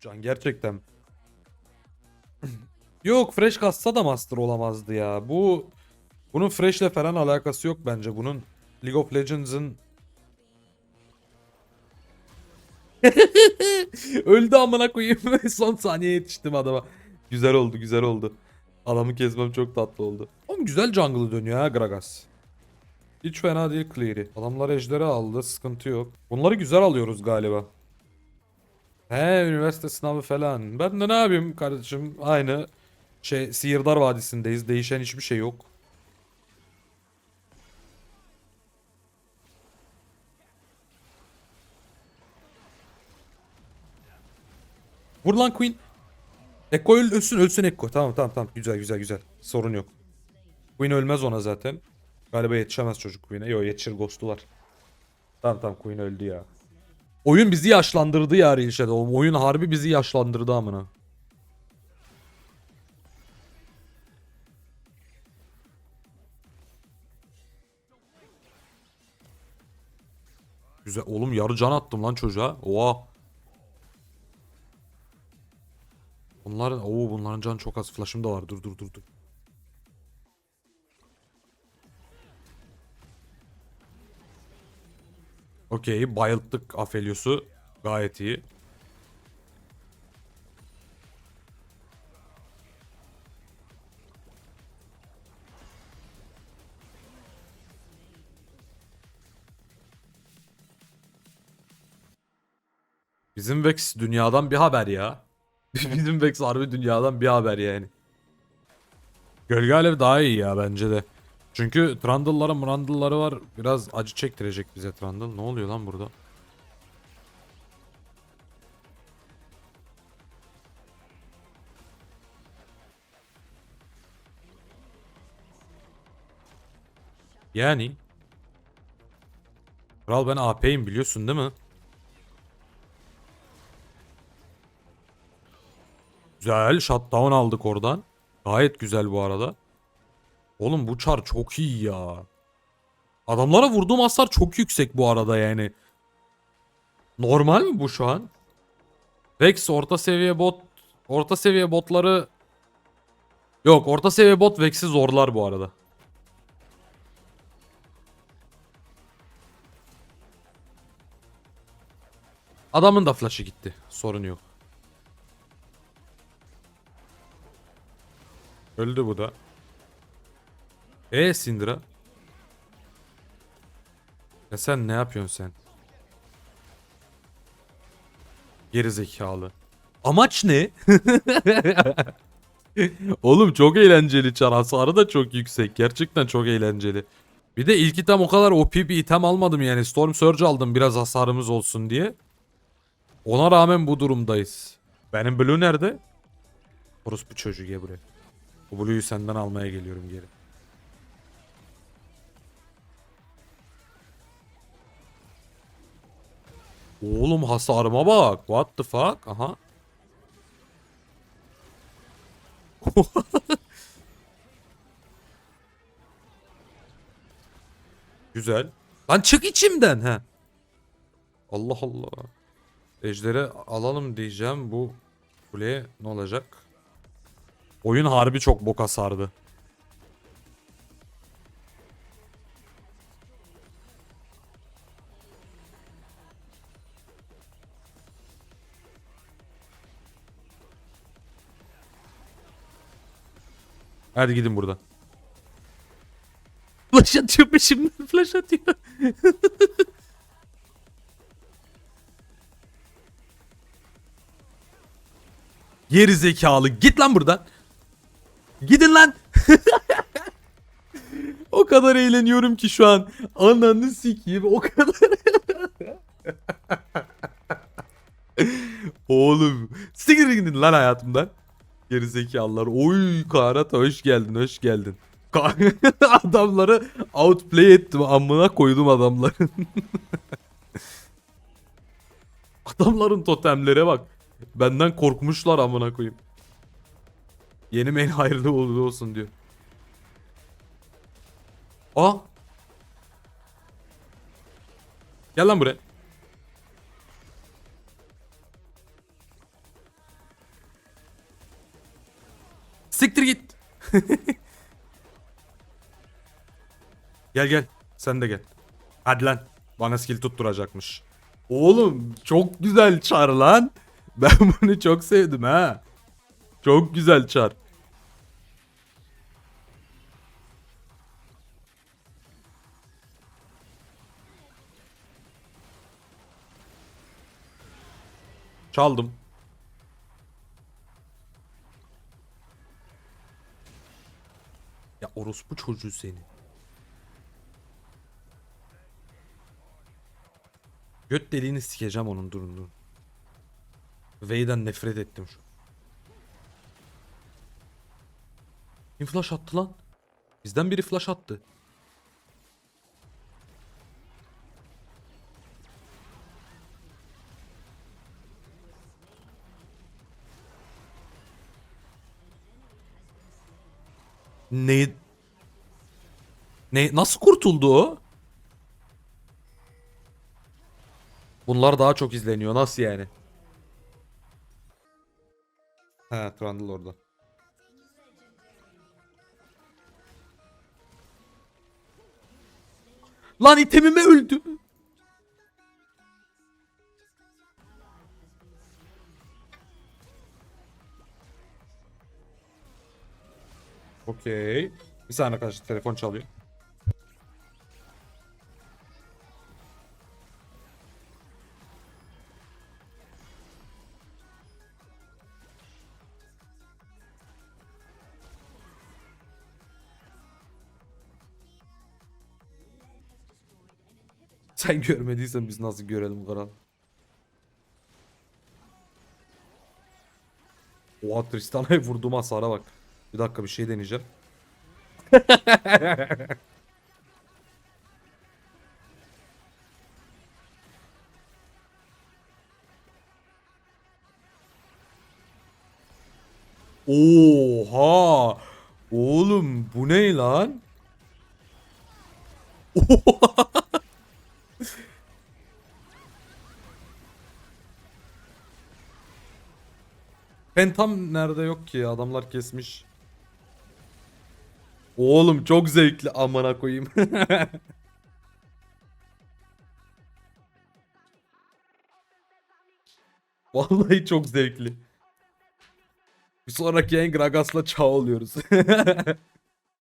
Can gerçekten. Yok fresh kassa da master olamazdı ya. Bu bunun fresh'le falan alakası yok bence. Bunun League of Legends'ın Öldü amına koyayım. Son saniye yetiştim adama. Güzel oldu, güzel oldu. Adamı kesmem çok tatlı oldu. Oğlum güzel jungle'ı dönüyor ha Gragas. Hiç fena değil Cleary. Adamlar ejderi aldı, sıkıntı yok. Bunları güzel alıyoruz galiba. He üniversite sınavı falan. Ben de ne yapayım kardeşim? Aynı şey Sihirdar Vadisi'ndeyiz. Değişen hiçbir şey yok. Vur lan Queen. Ekko öl, ölsün ölsün Ekko. Tamam tamam tamam. Güzel güzel güzel. Sorun yok. Queen ölmez ona zaten. Galiba yetişemez çocuk Queen'e. Yok yetişir Ghost'u Tamam tamam Queen öldü ya. Oyun bizi yaşlandırdı ya Real Shadow. Oyun harbi bizi yaşlandırdı amına. Güzel. Oğlum yarı can attım lan çocuğa. Oha. Bunların oo bunların canı çok az. Flash'ım da var. Dur dur dur dur. Okey, bayılttık Aphelios'u. Gayet iyi. Bizim Vex dünyadan bir haber ya. Bizim Vex harbi dünyadan bir haber yani. Gölge Alev daha iyi ya bence de. Çünkü Trundle'ları Mrundle'ları var. Biraz acı çektirecek bize Trundle. Ne oluyor lan burada? Yani. Kral ben AP'yim biliyorsun değil mi? Güzel. Shutdown aldık oradan. Gayet güzel bu arada. Oğlum bu çar çok iyi ya. Adamlara vurduğum hasar çok yüksek bu arada yani. Normal mi bu şu an? Vex orta seviye bot orta seviye botları Yok orta seviye bot Vex'i zorlar bu arada. Adamın da flash'ı gitti. Sorun yok. Öldü bu da. E Syndra. Ya sen ne yapıyorsun sen? Geri zekalı. Amaç ne? Oğlum çok eğlenceli çar. Hasarı da çok yüksek. Gerçekten çok eğlenceli. Bir de ilk item o kadar OP bir item almadım yani. Storm Surge aldım biraz hasarımız olsun diye. Ona rağmen bu durumdayız. Benim Blue nerede? Orospu çocuğu gel buraya. Bu Blue'yu senden almaya geliyorum geri. Oğlum hasarıma bak. What the fuck? Aha. Güzel. Lan çık içimden ha. Allah Allah. Ejderi alalım diyeceğim. Bu kuleye ne olacak? Oyun harbi çok boka sardı. Hadi gidin buradan. Flash atıyor peşimden flash atıyor. Geri zekalı git lan buradan. Gidin lan. o kadar eğleniyorum ki şu an. Ananı sikeyim o kadar. Oğlum sikir gidin lan hayatımdan. Geri zekalılar. Oy Karata hoş geldin hoş geldin. Adamları outplay ettim amına koydum adamların. Adamların totemlere bak. Benden korkmuşlar amına koyayım. Yeni main hayırlı uğurlu olsun diyor. Aa. Gel lan buraya. gel gel. Sen de gel. Hadi lan. Bana skill tutturacakmış. Oğlum çok güzel çar lan. Ben bunu çok sevdim ha. Çok güzel çar. Çaldım. Orospu çocuğu seni. Göt deliğini sikeceğim onun durun durun. Vey'den nefret ettim şu. Kim flash attı lan? Bizden biri flash attı. Ne? Ne? Nasıl kurtuldu o? Bunlar daha çok izleniyor. Nasıl yani? He, Trundle orada. Lan itemime öldü. Okey. Bir saniye arkadaşlar telefon çalıyor. Sen görmediysen biz nasıl görelim kral? Oha Tristana'ya vurduğum hasara bak. Bir dakika bir şey deneyeceğim. Oha! Oğlum bu ne lan? Pentam nerede yok ki adamlar kesmiş. Oğlum çok zevkli amına koyayım. Vallahi çok zevkli. Bir sonraki yayın Gragas'la çağ oluyoruz.